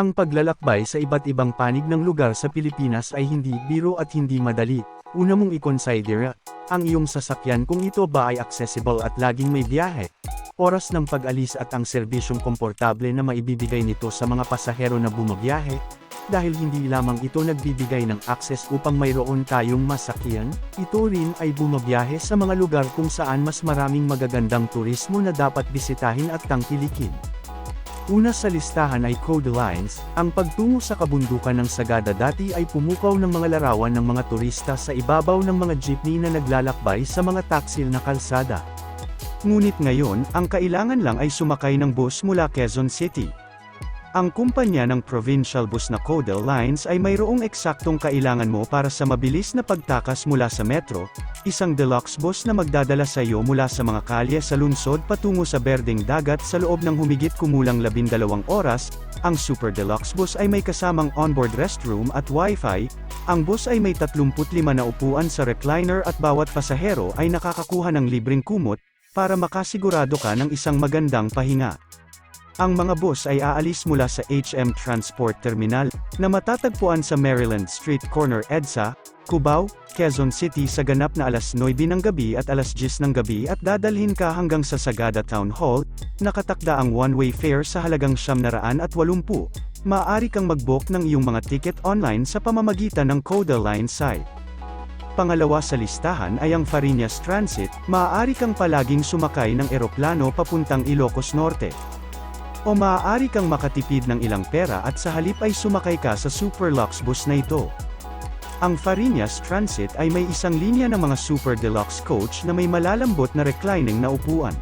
Ang paglalakbay sa iba't ibang panig ng lugar sa Pilipinas ay hindi biro at hindi madali. Una mong i-consider ang iyong sasakyan kung ito ba ay accessible at laging may biyahe. Oras ng pag-alis at ang serbisyong komportable na maibibigay nito sa mga pasahero na bumabiyahe, dahil hindi lamang ito nagbibigay ng access upang mayroon tayong masakyan, ito rin ay bumabiyahe sa mga lugar kung saan mas maraming magagandang turismo na dapat bisitahin at tangkilikin. Una sa listahan ay Code Lines, ang pagtungo sa kabundukan ng Sagada dati ay pumukaw ng mga larawan ng mga turista sa ibabaw ng mga jeepney na naglalakbay sa mga taksil na kalsada. Ngunit ngayon, ang kailangan lang ay sumakay ng bus mula Quezon City. Ang kumpanya ng provincial bus na Codel Lines ay mayroong eksaktong kailangan mo para sa mabilis na pagtakas mula sa metro, isang deluxe bus na magdadala sa iyo mula sa mga kalye sa lungsod patungo sa berdeng dagat sa loob ng humigit kumulang 12 oras, ang Super Deluxe bus ay may kasamang onboard restroom at wifi, ang bus ay may 35 na upuan sa recliner at bawat pasahero ay nakakakuha ng libreng kumot, para makasigurado ka ng isang magandang pahinga. Ang mga bus ay aalis mula sa HM Transport Terminal, na matatagpuan sa Maryland Street Corner EDSA, Cubao, Quezon City sa ganap na alas 9 ng gabi at alas 10 ng gabi at dadalhin ka hanggang sa Sagada Town Hall, nakatakda ang one-way fare sa halagang 780. Maaari kang mag-book ng iyong mga ticket online sa pamamagitan ng Coda Line site. Pangalawa sa listahan ay ang Farinas Transit, maaari kang palaging sumakay ng eroplano papuntang Ilocos Norte. O maaari kang makatipid ng ilang pera at sa halip ay sumakay ka sa Super Lux bus na ito. Ang Farinas Transit ay may isang linya ng mga Super Deluxe coach na may malalambot na reclining na upuan.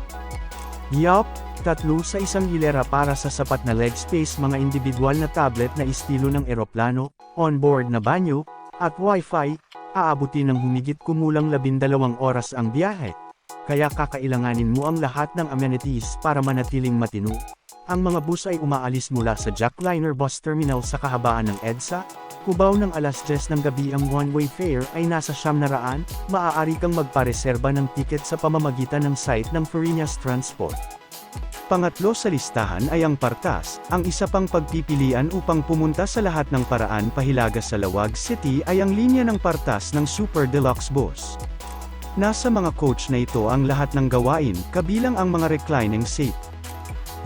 Yup, tatlo sa isang hilera para sa sapat na leg space mga individual na tablet na estilo ng eroplano, onboard na banyo, at wifi, aabutin ng humigit kumulang 12 oras ang biyahe. Kaya kakailanganin mo ang lahat ng amenities para manatiling matino. Ang mga bus ay umaalis mula sa Jackliner Bus Terminal sa kahabaan ng EDSA, Cubao ng alas 10 ng gabi ang one-way fare ay nasa siyam na raan, maaari kang magpareserba ng tiket sa pamamagitan ng site ng Farinas Transport. Pangatlo sa listahan ay ang Partas, ang isa pang pagpipilian upang pumunta sa lahat ng paraan pahilaga sa Lawag City ay ang linya ng Partas ng Super Deluxe Bus. Nasa mga coach na ito ang lahat ng gawain, kabilang ang mga reclining seat.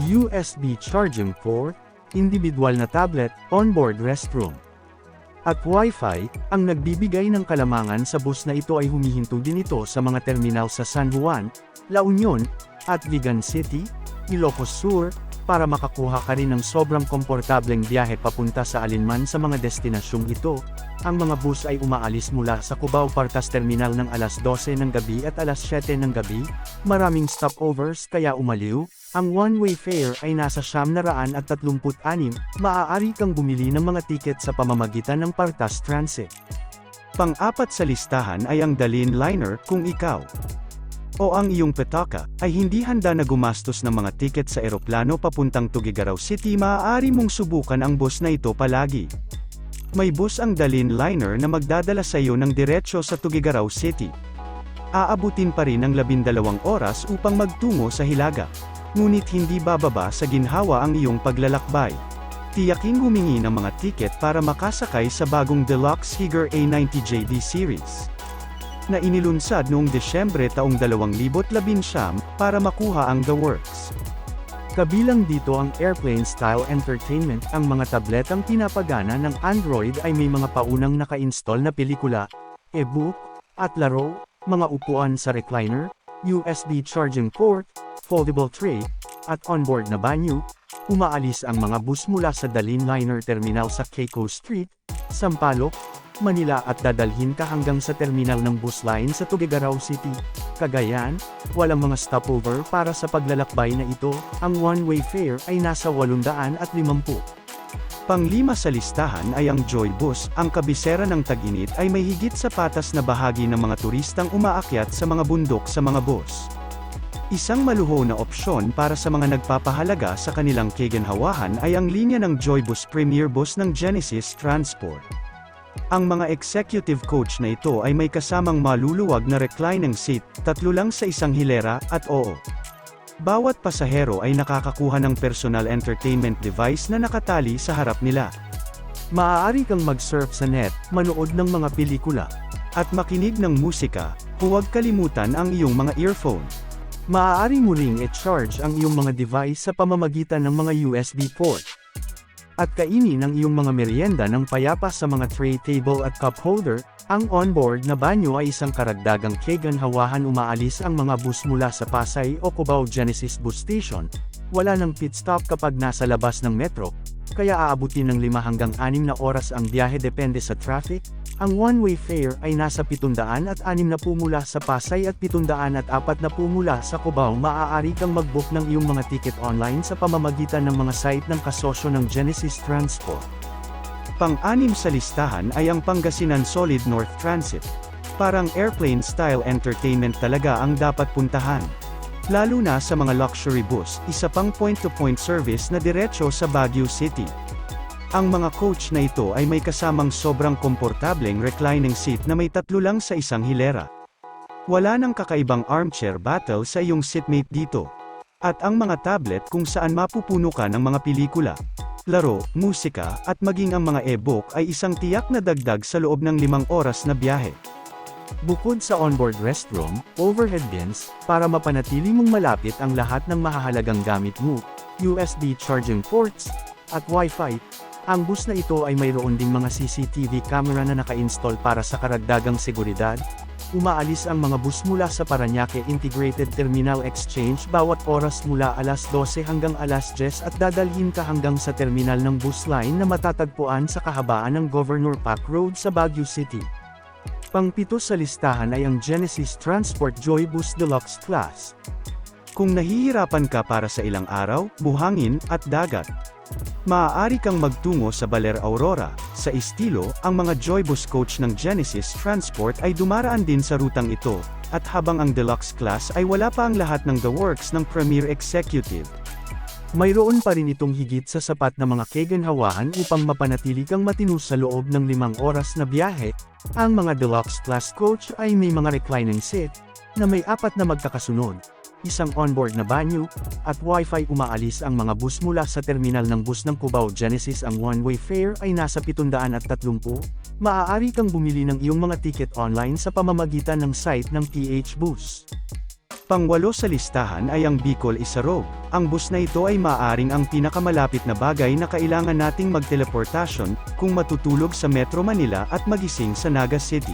USB charging port, individual na tablet, onboard restroom. At Wi-Fi, ang nagbibigay ng kalamangan sa bus na ito ay humihinto din ito sa mga terminal sa San Juan, La Union, at Vigan City, Ilocos Sur, para makakuha ka rin ng sobrang komportableng biyahe papunta sa alinman sa mga destinasyong ito. Ang mga bus ay umaalis mula sa Cubao Partas Terminal ng alas 12 ng gabi at alas 7 ng gabi, maraming stopovers kaya umaliw, ang one-way fare ay nasa siyam na raan at 36, maaari kang bumili ng mga tiket sa pamamagitan ng Partas Transit. Pang-apat sa listahan ay ang Dalin Liner kung ikaw o ang iyong petaka, ay hindi handa na gumastos ng mga tiket sa eroplano papuntang Tugigaraw City maaari mong subukan ang bus na ito palagi. May bus ang Dalin Liner na magdadala sa iyo ng diretsyo sa Tugigaraw City. Aabutin pa rin ng labindalawang oras upang magtungo sa Hilaga. Ngunit hindi bababa sa ginhawa ang iyong paglalakbay. Tiyaking humingi ng mga tiket para makasakay sa bagong Deluxe Higer A90JD series na inilunsad noong Desyembre taong 2019 para makuha ang The Works. Kabilang dito ang Airplane Style Entertainment, ang mga tabletang pinapagana ng Android ay may mga paunang naka-install na pelikula, e-book, at laro, mga upuan sa recliner, USB charging port, foldable tray, at onboard na banyo, umaalis ang mga bus mula sa Dalin Liner Terminal sa Keiko Street, Sampaloc, Manila at dadalhin ka hanggang sa terminal ng bus line sa Tuguegarao City, Cagayan, walang mga stopover para sa paglalakbay na ito, ang one-way fare ay nasa 850. Panglima sa listahan ay ang Joy Bus, ang kabisera ng tag-init ay may higit sa patas na bahagi ng mga turistang umaakyat sa mga bundok sa mga bus. Isang maluho na opsyon para sa mga nagpapahalaga sa kanilang kegenhawahan ay ang linya ng Joybus Premier Bus ng Genesis Transport. Ang mga executive coach na ito ay may kasamang maluluwag na reclining seat, tatlo lang sa isang hilera, at oo. Bawat pasahero ay nakakakuha ng personal entertainment device na nakatali sa harap nila. Maaari kang mag-surf sa net, manood ng mga pelikula, at makinig ng musika, huwag kalimutan ang iyong mga earphone. Maaari mo ring i-charge ang iyong mga device sa pamamagitan ng mga USB port. At kainin ang iyong mga merienda ng payapa sa mga tray table at cup holder, ang onboard na banyo ay isang karagdagang keganhawahan umaalis ang mga bus mula sa Pasay o Cubao Genesis Bus Station. Wala ng pit stop kapag nasa labas ng metro, kaya aabutin ng 5 hanggang 6 na oras ang biyahe depende sa traffic. Ang one-way fare ay nasa 700 at 6 na pumula sa Pasay at 700 at 4 na pumula sa Cubao. Maaari kang mag-book ng iyong mga ticket online sa pamamagitan ng mga site ng kasosyo ng Genesis Transport. Pang-anim sa listahan ay ang Pangasinan Solid North Transit. Parang airplane-style entertainment talaga ang dapat puntahan. Lalo na sa mga luxury bus, isa pang point-to-point service na diretso sa Baguio City. Ang mga coach na ito ay may kasamang sobrang komportableng reclining seat na may tatlo lang sa isang hilera. Wala nang kakaibang armchair battle sa iyong seatmate dito. At ang mga tablet kung saan mapupuno ka ng mga pelikula, laro, musika, at maging ang mga e-book ay isang tiyak na dagdag sa loob ng limang oras na biyahe. Bukod sa onboard restroom, overhead bins, para mapanatili mong malapit ang lahat ng mahahalagang gamit mo, USB charging ports, at Wi-Fi, ang bus na ito ay mayroon ding mga CCTV camera na naka-install para sa karagdagang seguridad. Umaalis ang mga bus mula sa Paranaque Integrated Terminal Exchange bawat oras mula alas 12 hanggang alas 10 at dadalhin ka hanggang sa terminal ng bus line na matatagpuan sa kahabaan ng Governor Park Road sa Baguio City. Pangpito sa listahan ay ang Genesis Transport Joy Bus Deluxe Class. Kung nahihirapan ka para sa ilang araw, buhangin, at dagat, maaari kang magtungo sa Baler Aurora. Sa estilo, ang mga Joybus coach ng Genesis Transport ay dumaraan din sa rutang ito, at habang ang deluxe class ay wala pa ang lahat ng the works ng Premier Executive. Mayroon pa rin itong higit sa sapat na mga keganhawahan upang mapanatili kang matino sa loob ng limang oras na biyahe. Ang mga deluxe class coach ay may mga reclining seat, na may apat na magkakasunod, isang onboard na banyo, at wifi umaalis ang mga bus mula sa terminal ng bus ng Cubao Genesis ang one-way fare ay nasa 730. Maaari kang bumili ng iyong mga ticket online sa pamamagitan ng site ng PH Bus. Pangwalo sa listahan ay ang Bicol Isarog. Ang bus na ito ay maaaring ang pinakamalapit na bagay na kailangan nating magteleportasyon, kung matutulog sa Metro Manila at magising sa Naga City.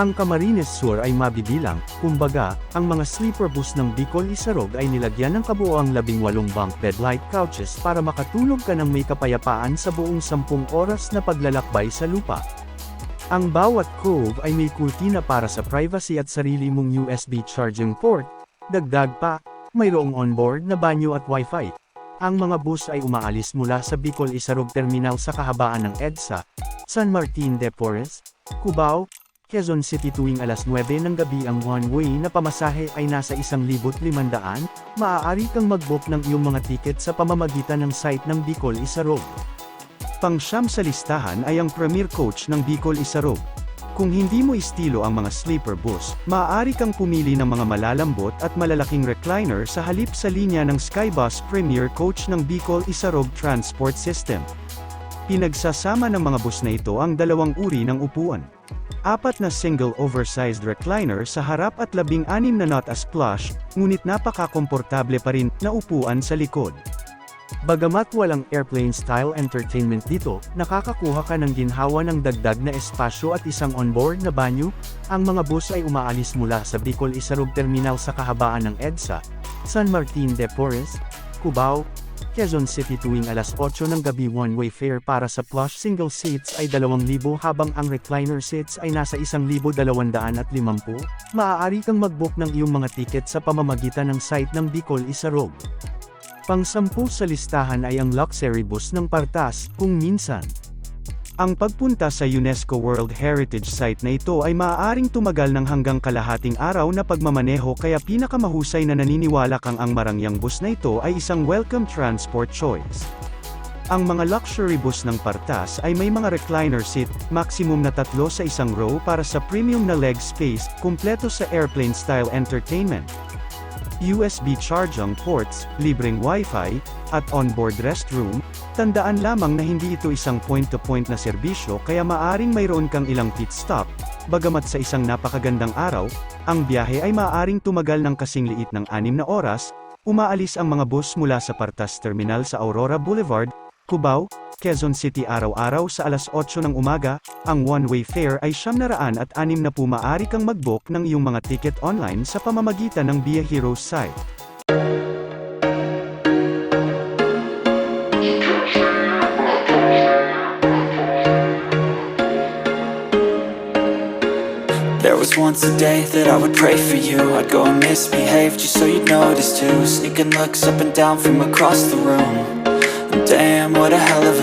Ang Camarines Sur ay mabibilang, kumbaga, ang mga sleeper bus ng Bicol Isarog ay nilagyan ng kabuoang 18 bunk bed light couches para makatulog ka ng may kapayapaan sa buong 10 oras na paglalakbay sa lupa. Ang bawat cove ay may kurtina para sa privacy at sarili mong USB charging port. Dagdag pa, mayroong onboard na banyo at wifi. Ang mga bus ay umaalis mula sa Bicol Isarog Terminal sa kahabaan ng EDSA, San Martin de Porres, Cubao, Quezon City tuwing alas 9 ng gabi ang one-way na pamasahe ay nasa 1,500. Maaari kang mag-book ng iyong mga ticket sa pamamagitan ng site ng Bicol Isarog. Pangsyam sa listahan ay ang premier coach ng Bicol Isarog. Kung hindi mo estilo ang mga sleeper bus, maaari kang pumili ng mga malalambot at malalaking recliner sa halip sa linya ng Skybus Premier Coach ng Bicol Isarog Transport System. Pinagsasama ng mga bus na ito ang dalawang uri ng upuan. Apat na single oversized recliner sa harap at labing-anim na not as plush, ngunit napaka-komportable pa rin, na upuan sa likod. Bagamat walang airplane-style entertainment dito, nakakakuha ka ng ginhawa ng dagdag na espasyo at isang onboard na banyo, ang mga bus ay umaalis mula sa Bicol Isarog Terminal sa kahabaan ng EDSA, San Martin de Porres, Cubao, Quezon City tuwing alas 8 ng gabi one-way fare para sa plush single seats ay 2,000 habang ang recliner seats ay nasa 1,250. Maaari kang mag-book ng iyong mga ticket sa pamamagitan ng site ng Bicol Isarog. Pang-sampu sa listahan ay ang luxury bus ng Partas, kung minsan. Ang pagpunta sa UNESCO World Heritage Site na ito ay maaaring tumagal ng hanggang kalahating araw na pagmamaneho kaya pinakamahusay na naniniwala kang ang marangyang bus na ito ay isang welcome transport choice. Ang mga luxury bus ng Partas ay may mga recliner seat, maximum na tatlo sa isang row para sa premium na leg space, kumpleto sa airplane-style entertainment. USB charging ports, libreng Wi-Fi, at onboard restroom, tandaan lamang na hindi ito isang point-to-point na serbisyo kaya maaring mayroon kang ilang pit stop, bagamat sa isang napakagandang araw, ang biyahe ay maaaring tumagal ng kasing liit ng 6 na oras, umaalis ang mga bus mula sa Partas Terminal sa Aurora Boulevard, Cubao, Quezon City araw-araw sa alas 8 ng umaga, ang one-way fare ay siyam na raan at anim na po maaari kang mag-book ng iyong mga ticket online sa pamamagitan ng Via Heroes site. There was once a day that I would pray for you. I'd go and misbehave just so you'd notice too. Sneaking looks up and down from across the room. Damn, what a hell of a